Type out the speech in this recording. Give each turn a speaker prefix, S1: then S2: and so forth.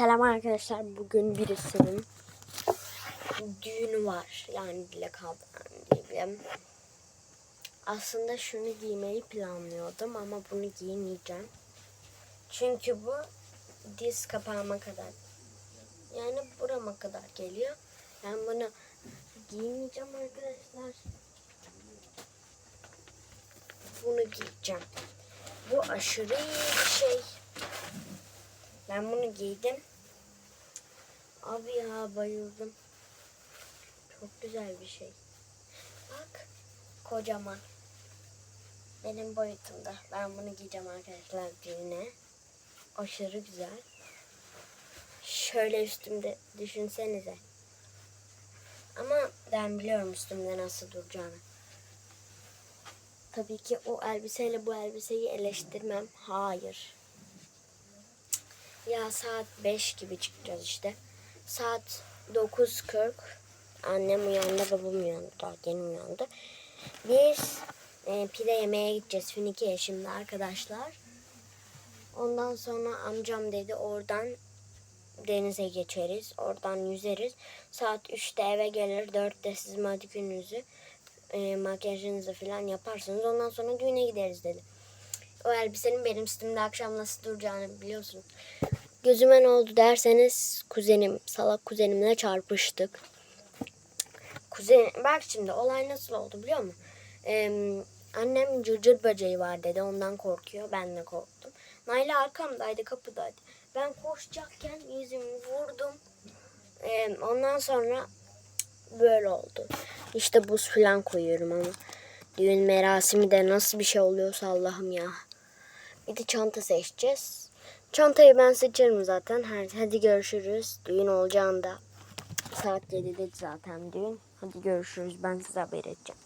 S1: Selam arkadaşlar. Bugün birisinin düğünü var. Yani Dilek ablanın diyelim. Aslında şunu giymeyi planlıyordum ama bunu giymeyeceğim. Çünkü bu diz kapağıma kadar. Yani burama kadar geliyor. Ben bunu giymeyeceğim arkadaşlar. Bunu giyeceğim. Bu aşırı şey. Ben bunu giydim. Abi ya bayıldım. Çok güzel bir şey. Bak kocaman. Benim boyutumda. Ben bunu giyeceğim arkadaşlar düğüne. Aşırı güzel. Şöyle üstümde düşünsenize. Ama ben biliyorum üstümde nasıl duracağını. Tabii ki o elbiseyle bu elbiseyi eleştirmem. Hayır. Ya saat 5 gibi çıkacağız işte. Saat 9.40. Annem uyandı, babam uyandı. Daha yeni uyandı. Biz e, pide yemeye gideceğiz Finike şimdi arkadaşlar. Ondan sonra amcam dedi oradan denize geçeriz. Oradan yüzeriz. Saat 3'te eve gelir. 4'te siz manikürünüzü e, makyajınızı falan yaparsınız. Ondan sonra düğüne gideriz dedi. O elbisenin benim üstümde akşam nasıl duracağını biliyorsun. Gözüme ne oldu derseniz kuzenim, salak kuzenimle çarpıştık. Kuzen, bak şimdi olay nasıl oldu biliyor musun? Ee, annem cırcır böceği var dedi ondan korkuyor. Ben de korktum. Naila arkamdaydı kapıdaydı. Ben koşacakken yüzümü vurdum. Ee, ondan sonra böyle oldu. İşte buz falan koyuyorum ama. Düğün merasimi de nasıl bir şey oluyorsa Allah'ım ya. Bir de çanta seçeceğiz. Çantayı ben seçerim zaten. Hadi görüşürüz. Düğün olacağında. Saat 7'de zaten düğün. Hadi görüşürüz. Ben size haber edeceğim.